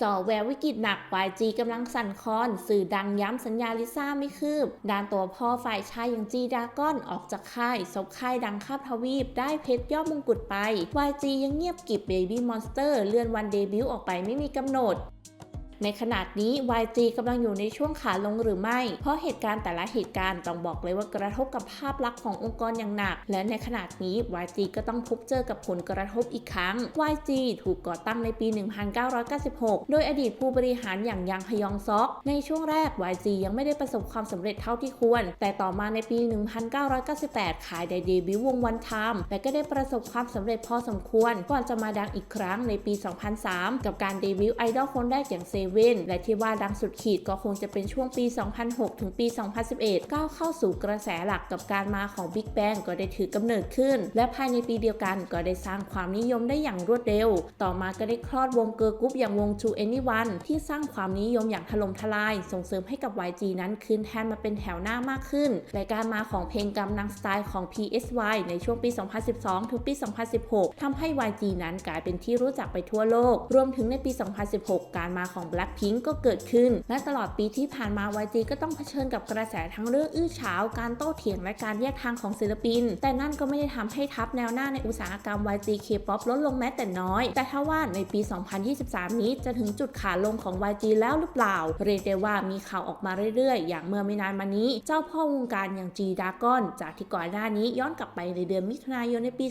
สอแวววิกฤตหนัก YG กำลังสั่นคลอน สื่อดังย้ำสัญญาลิซ่าไม่คืบด้านตัวพ่อฝ่ายชายอย่างจีดากอนออกจากค่ายซบค่ายดังข้ามทวีป ได้เพชรยอดมงกุฎไป YG ยังเงียบกิบบี้มอนสเตอร์เลื่อนวันเดบิวต์ออกไปไม่มีกำหนด ในขนาดนี้ YG กำลังอยู่ในช่วงขาลงหรือไม่ เพราะเหตุการณ์แต่ละเหตุการณ์ต้องบอกเลยว่ากระทบกับภาพลักษณ์ขององค์กรอย่างหนัก และในขนาดนี้ YG ก็ต้องพบเจอกับผลกระทบอีกครั้ง YG ถูกก่อตั้งในปี 1996 โดยอดีตผู้บริหารอย่างยังฮยองซอก ในช่วงแรก YG ยังไม่ได้ประสบความสำเร็จเท่าที่ควร แต่ต่อมาในปี 1998 ขายได้เดบิวต์วงวันไทม์และก็ได้ประสบความสำเร็จพอสมควร ก่อนจะมาดังอีกครั้งในปี 2003 กับการเดบิวต์ไอดอลคนแรกอย่างเซเว่นและที่ว่าดังสุดขีดก็คงจะเป็นช่วงปี 2006 ถึงปี 2011 ก้าวเข้าสู่กระแสหลักกับการมาของ Big Bang ก็ได้ถือกำเนิดขึ้น และภายในปีเดียวกันก็ได้สร้างความนิยมได้อย่างรวดเร็ว ต่อมาก็ได้คลอดวงเกิร์ลกรุ๊ปอย่างวง To Anyone ที่สร้างความนิยมอย่างถล่มทลาย ส่งเสริมให้กับ YG นั้นขึ้นแทนมาเป็นแถวหน้ามากขึ้น และการมาของเพลงกำนังสไตล์ของ PSY ในช่วงปี 2012 ถึงปี 2016ทำให้ YG นั้นกลายเป็นที่รู้จักไปทั่วโลก รวมถึงในปี 2016 การมาของ Blackpink ก็เกิดขึ้น และตลอดปีที่ผ่านมา YG ก็ต้องเผชิญกับกระแสทั้งเรื่องอื้อฉาว การโต้เถียงและการแยกทางของศิลปิน แต่นั่นก็ไม่ได้ทำให้ทับแนวหน้าในอุตสาหกรรม YG K-pop ลดลงแม้แต่น้อย แต่ถ้าว่าในปี 2023 นี้จะถึงจุดขาลงของ YG แล้วหรือเปล่า เรียกได้ว่ามีข่าวออกมาเรื่อยๆ อย่างเมื่อไม่นานมานี้ เจ้าพ่อวงการอย่าง G Dragon จากที่ก่อนหน้านี้ย้อนกลับไปในเดือนมิถุนายนในปี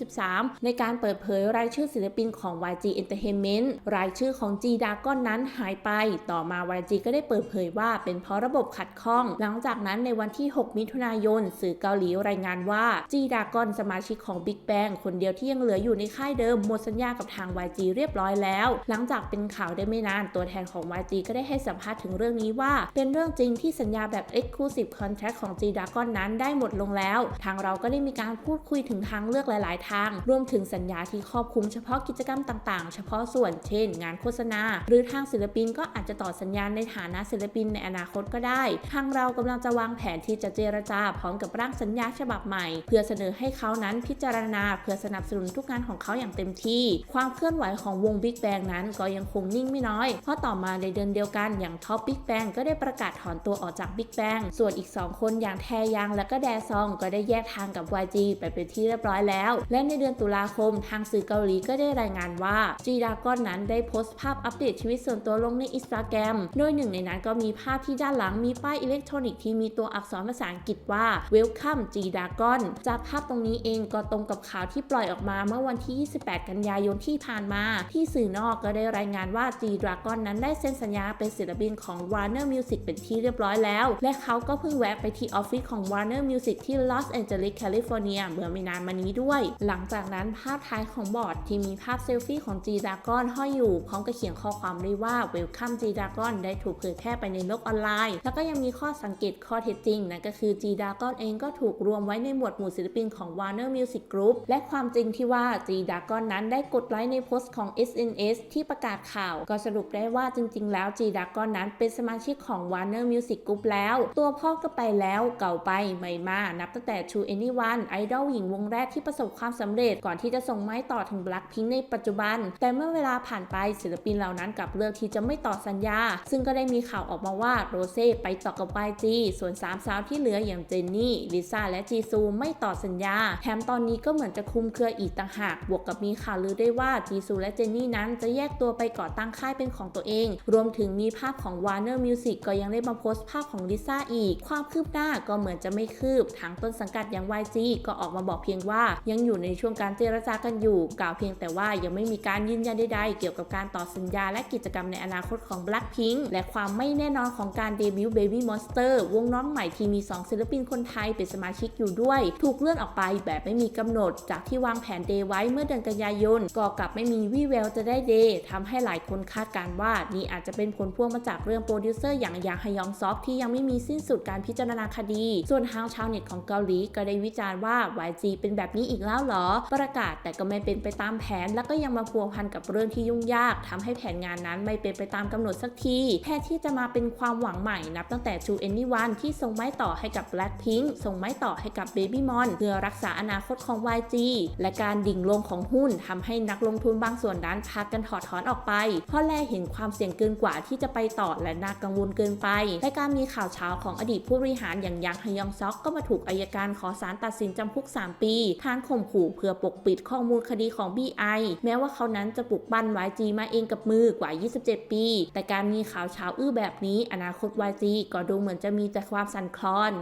2023 ในการเปิดเผยรายชื่อศิลปินของ YG Entertainment รายชื่อของ G Dragon นั้นหายไป ต่อมา YG ก็ได้เปิดเผยว่าเป็นเพราะระบบขัดข้อง หลังจากนั้นในวันที่ 6 มิถุนายน สื่อเกาหลีรายงานว่า G Dragon สมาชิกของ Big Bang คนเดียวที่ยังเหลืออยู่ในค่ายเดิมหมดสัญญากับทาง YG เรียบร้อยแล้ว หลังจากเป็นข่าวได้ไม่นานตัวแทนของ YG ก็ได้ให้สัมภาษณ์ถึงเรื่องนี้ว่า เป็นเรื่องจริงที่สัญญาแบบ Exclusive Contract ของ G Dragon นั้นได้หมดลงแล้ว ทางเราก็ได้มีการพูดคุยถึงทางเลือกหลาย ๆ ทาง รวมถึงสัญญาที่ครอบคลุมเฉพาะกิจกรรมต่าง ๆ เฉพาะส่วนเช่น งานโฆษณา หรือทางศิลปินก็อาจจะต่อสัญญาณในฐานะศิลปินในอนาคตก็ได้ ทางเรากำลังจะวางแผนที่จะเจรจาพร้อมกับร่างสัญญาฉบับใหม่ เพื่อเสนอให้เขานั้นพิจารณาเพื่อสนับสนุนทุกงานของเขาอย่างเต็มที่ ความเคลื่อนไหวของวง Big Bang นั้นก็ยังคงนิ่งไม่น้อย เพราะต่อมาในเดือนเดียวกันอย่างท็อป Big Bang ก็ได้ประกาศถอนตัวออกจาก Big Bang ส่วนอีก 2 คนอย่างแทยังและก็แดซองก็ได้แยกทางกับ YG ไปเป็นที่เรียบร้อยแล้ว และในเดือนตุลาคมทางสื่อเกาหลีก็ได้รายงานว่า G Dragon นั้นได้โพสต์ภาพอัปเดตชีวิตส่วนตัวลงในอินสตาแกรมโดยหนึ่งในนั้นก็มีภาพที่ด้านหลังมีป้ายอิเล็กทรอนิกส์ที่มีตัวอักษรภาษาอังกฤษว่า Welcome G Dragon จากภาพตรงนี้เองก็ตรงกับข่าวที่ปล่อยออกมาเมื่อวันที่ 28 กันยายนที่ผ่านมา ที่สื่อนอกก็ได้รายงานว่า G Dragon นั้นได้เซ็นสัญญาเป็นศิลปินของ Warner Music เป็นที่เรียบร้อยแล้ว และเขาก็เพิ่งแวะไปที่ออฟฟิศของ Warner Music ที่ Los Angeles California เมื่อไม่นานมานี้ด้วย หลังจากนั้นภาพท้ายของบอร์ดที่มีภาพเซลฟี่ของ G Dragon ห้อยอยู่พร้อมกับเขียนข้อความด้วยว่า Welcome G Dragon ได้ถูกเผยแพร่ไปในโลกออนไลน์ แล้วก็ยังมีข้อสังเกตข้อเท็จจริงนั่นก็คือ G Dragon เองก็ถูกรวมไว้ในหมวดหมู่ศิลปินของ Warner Music Group และความจริงที่ว่า G Dragon นั้นได้กดไลค์ในโพสต์ของ SNS ที่ประกาศข่าว ก็สรุปได้ว่าจริง ๆ แล้ว G Dragon นั้นเป็นสมาชิกของ Warner Music Group แล้ว ตัวพ่อก็ไปแล้วเก่าไปใหม่มา นับตั้งแต่ True Anyone ไอดอลหญิงวงแรกที่ประสบความสำเร็จก่อนที่จะส่งไม้ต่อถึง Blackpink ในปัจจุบัน แต่เมื่อเวลาผ่านไปศิลปินเหล่านั้นกลับเลือกที่จะไม่ต่อสัญญา ซึ่งก็ได้มีข่าวออกมาว่าโรเซ่ไปต่อกับ YG ส่วนสามสาวที่เหลืออย่างเจนนี่ ลิซ่า และจีซูไม่ต่อสัญญา แถมตอนนี้ก็เหมือนจะคุมเครืออีกต่างหาก บวกกับมีข่าวลือได้ว่าจีซูและเจนนี่นั้นจะแยกตัวไปก่อตั้งค่ายเป็นของตัวเอง รวมถึงมีภาพของ Warner Music ก็ยังได้มาโพสต์ภาพของลิซ่าอีก ความคืบหน้าก็เหมือนจะไม่คืบ ทางต้นสังกัดอย่าง YG ก็ออกมาบอกเพียงว่ายังอยู่ในช่วงการเจรจากันอยู่ กล่าวเพียงแต่ว่ายังไม่มีการยืนยันใดๆเกี่ยวกับการต่อสัญญาและกิจกรรมในอนาคตของ Blackpink และความไม่แน่นอนของการเดบิวต์ Baby Monster วงน้องใหม่ที่มี 2 ศิลปินคนไทยเป็นสมาชิกอยู่ด้วย ถูกเลื่อนออกไปแบบไม่มีกำหนด จากที่วางแผนเดย์ไว้เมื่อเดือนกันยายนก็กลับไม่มีวี่แววจะได้เดย์ทำให้หลายคนคาดการณ์ว่านี่อาจจะเป็นผลพวงมาจากเรื่องโปรดิวเซอร์อย่างยางฮยองซอกที่ยังไม่มีสิ้นสุดการพิจารณาคดี ส่วนทางชาวเน็ตของเกาหลีก็ได้วิจารณ์ว่า YG เป็นแบบนี้อีกแล้วหรอ ประกาศแต่ก็ไม่เป็นไปตามแผน แล้วก็ยังมาพัวพันกับเรื่องที่ยุ่งยากทำให้แผนงานนั้นไม่เป็นไปตามกำหนดสักทีแทนที่จะมาเป็นความหวังใหม่นับตั้งแต่ชูเอนนี่วันที่ส่งไม้ต่อให้กับ Blackpink ส่งไม้ต่อให้กับ Baby Mon เพื่อรักษาอนาคตของ YG และการดิ่งลงของหุ้นทำให้นักลงทุนบางส่วนนั้นพากันถอดถอนออกไป เพราะแลเห็นความเสี่ยงเกินกว่าที่จะไปต่อและน่ากังวลเกินไป และการมีข่าวเช้าของอดีตผู้บริหารอย่างยังฮยองซอกก็มาถูกอายการขอศาลตัดสินจำคุก 3 ปีฐานข่มขู่เพื่อปกปิดข้อมูลคดีของ BI แม้ว่าเขานั้นจะปลุกปั้น YG มาเองกับมือกว่า27 ปี แต่การมีข่าวเช้าอื้อแบบนี้ อนาคต YG ก็ดูเหมือนจะมีแต่ความสั่นคลอน